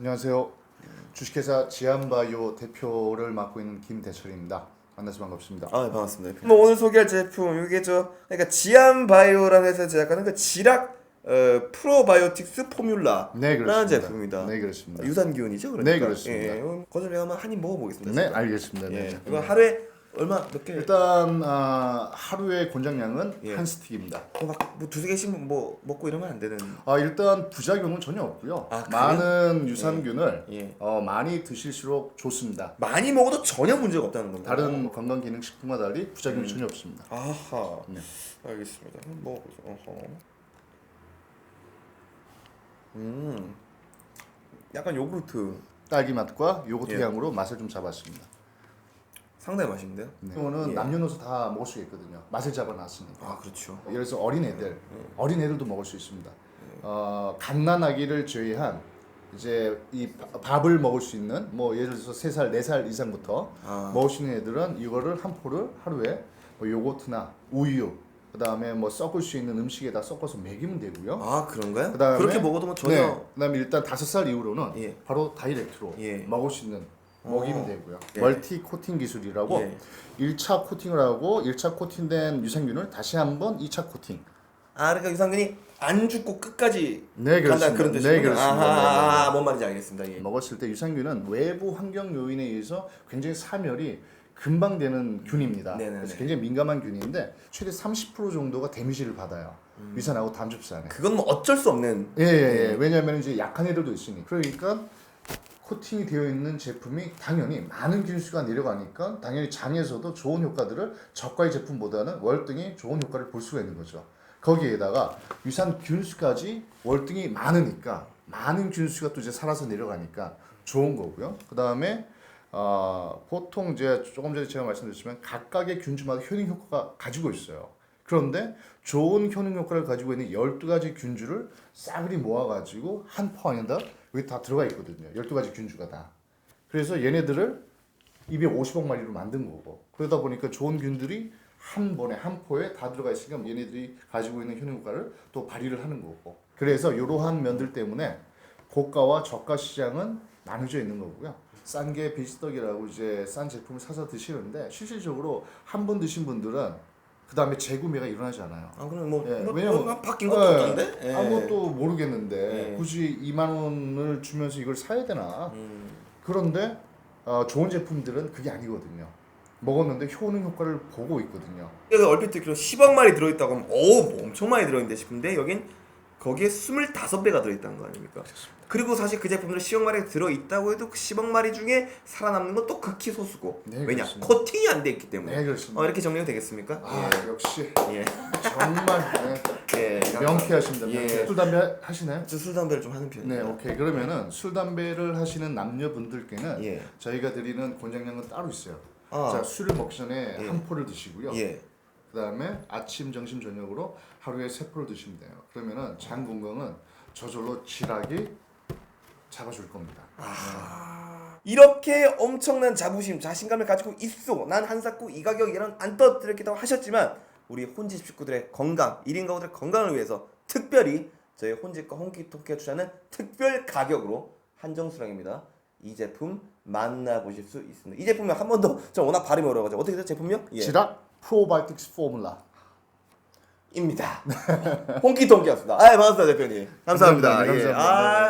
안녕하세요. 주식회사 지안바이오 대표를 맡고 있는 김대철입니다. 만나서 반갑습니다. 아, 네, 반갑습니다. 뭐 오늘 소개할 제품 이게 저 그러니까 지안바이오라는 회사 제작하는 그 지락 어, 프로바이오틱스 포뮬라 네, 그렇습니다. 제품입니다. 네, 그렇습니다. 유산균이죠, 그러니까. 네, 그렇습니다. 예, 이건 거절에 한번 한입 먹어보겠습니다. 네, 제가. 알겠습니다. 네. 예, 이거 하루에 얼마 몇 개? 일단 아, 하루의 권장량은 예. 한 스틱입니다. 어, 막뭐 두세 개씩 뭐 먹고 이러면 안 되는. 아, 일단 부작용은 전혀 없고요. 아, 그래요? 많은 유산균을 예. 어, 많이 드실수록 좋습니다. 많이 먹어도 전혀 문제가 없다는 겁니다. 다른 건강 기능 식품과 달리 부작용이 전혀 없습니다. 아하. 네. 알겠습니다. 한번 먹어보죠. 어허. 음. 약간 요구르트 딸기 맛과 요거트 예. 향으로 맛을 좀 잡았습니다. 상당히 맛있는데요? 이거는 예. 남녀노소 다 먹을 수 있거든요. 맛을 잡아놨으니까. 아 그렇죠. 예를 들어서 어린 애들, 네. 어린 애들도 먹을 수 있습니다. 어, 갓난아기를 제외한 이제 이 바- 밥을 먹을 수 있는 뭐 예를 들어서 3살, 4살 이상부터 아. 먹을 수 있는 애들은 이거를 한 포를 하루에 뭐 요거트나 우유 그다음에 뭐 섞을 수 있는 음식에다 섞어서 먹이면 되고요. 아 그런가요? 그다음에 그렇게 먹어도 뭐 전혀 네, 그다음에 일단 다섯 살 이후로는 예. 바로 다이렉트로 예. 먹을 수 있는 먹이면 어. 되고요. 예. 멀티 코팅 기술이라고 예. 1차 코팅을 하고 1차 코팅된 유산균을 다시 한번 2차 코팅. 아 그러니까 유산균이 안 죽고 끝까지 네, 그렇습니다. 그런 네, 뜻이군요. 그렇습니다. 아하, 네, 네, 네. 아, 뭔 말인지 알겠습니다. 예. 먹었을 때 유산균은 외부 환경 요인에 의해서 굉장히 사멸이 금방 되는 균입니다. 네네네. 그래서 굉장히 민감한 균인데 최대 30% 정도가 데미지를 받아요. 음. 위산하고 담즙산에. 그건 뭐 어쩔 수 없는 예, 예, 예. 왜냐하면 이제 약한 애들도 있으니. 그러니까 코팅이 되어 있는 제품이 당연히 많은 균수가 내려가니까 당연히 장에서도 좋은 효과들을 저가의 제품보다는 월등히 좋은 효과를 볼 수가 있는 거죠. 거기에다가 유산 균수까지 월등히 많으니까 많은 균수가 또 이제 살아서 내려가니까 좋은 거고요. 그 다음에 어, 보통 이제 조금 전에 제가 말씀드렸지만 각각의 균주마다 효능 효과가 가지고 있어요. 그런데 좋은 효능 효과를 가지고 있는 12가지 균주를 싸그리 모아가지고 한 포 안에다 여기 다 들어가 있거든요. 12가지 균주가 다. 그래서 얘네들을 250억 마리로 만든 거고 그러다 보니까 좋은 균들이 한 번에 한 포에 다 들어가 있으니까 얘네들이 가지고 있는 효능 효과를 또 발휘를 하는 거고 그래서 이러한 면들 때문에 고가와 저가 시장은 나눠져 있는 거고요. 싼 게 비지떡이라고 이제 싼 제품을 사서 드시는데 실질적으로 한 번 드신 분들은 그 다음에 재구매가 일어나지 않아요. 아 그럼 뭐, 예, 뭐 왜냐면- 뭐 바뀐 것도 네, 없던데 예. 아무것도 모르겠는데 예. 굳이 2만 원을 주면서 이걸 사야 되나? 음. 그런데 어, 좋은 제품들은 그게 아니거든요. 먹었는데 효능 효과를 보고 있거든요. 여기 얼핏 듣기로 10억 마리 들어있다고 하면 오 엄청 많이 들어있는데 싶은데 여긴 거기에 25배가 들어있다는 거 아닙니까? 그리고 사실 그 제품들은 10억 마리가 들어있다고 해도 그 10억 마리 중에 살아남는 건 또 극히 소수고 네, 왜냐? 그렇습니다. 코팅이 안 돼 있기 때문에 네 그렇습니다. 어, 이렇게 정리가 되겠습니까? 아 역시 예. 정말 네, 예. 예. 명쾌하십니다. 예. 명쾌. 술 담배 하시나요? 저술 담배를 좀 하는 네, 편이에요. 오케이. 그러면은 술 담배를 하시는 남녀분들께는 예. 저희가 드리는 권장량은 따로 있어요. 아. 자, 술을 먹기 전에 예. 한 포를 드시고요. 예. 그 다음에 아침, 점심, 저녁으로 하루에 세 포를 드시면 돼요. 그러면은 장 건강은 저절로 지락이 잡아줄 겁니다. 이렇게 엄청난 자부심, 자신감을 가지고 있어. 난 한사코 이 가격이란 안 떠들었겠다고 하셨지만 우리 혼집 식구들의 건강, 1인 가구들의 건강을 위해서 특별히 저희 혼집과 홍기토끼가 주자는 특별 가격으로 한정 수량입니다. 이 제품 만나보실 수 있습니다. 이 제품명 한 번 더, 저 워낙 발음이 어려워가지고 어떻게 되죠 제품명? 예. 지락 프로바이오틱스 포뮬라. 입니다. 홍기토끼였습니다. 아, 반갑습니다 대표님. 감사합니다. 감사합니다. 예. 감사합니다. 아, 예.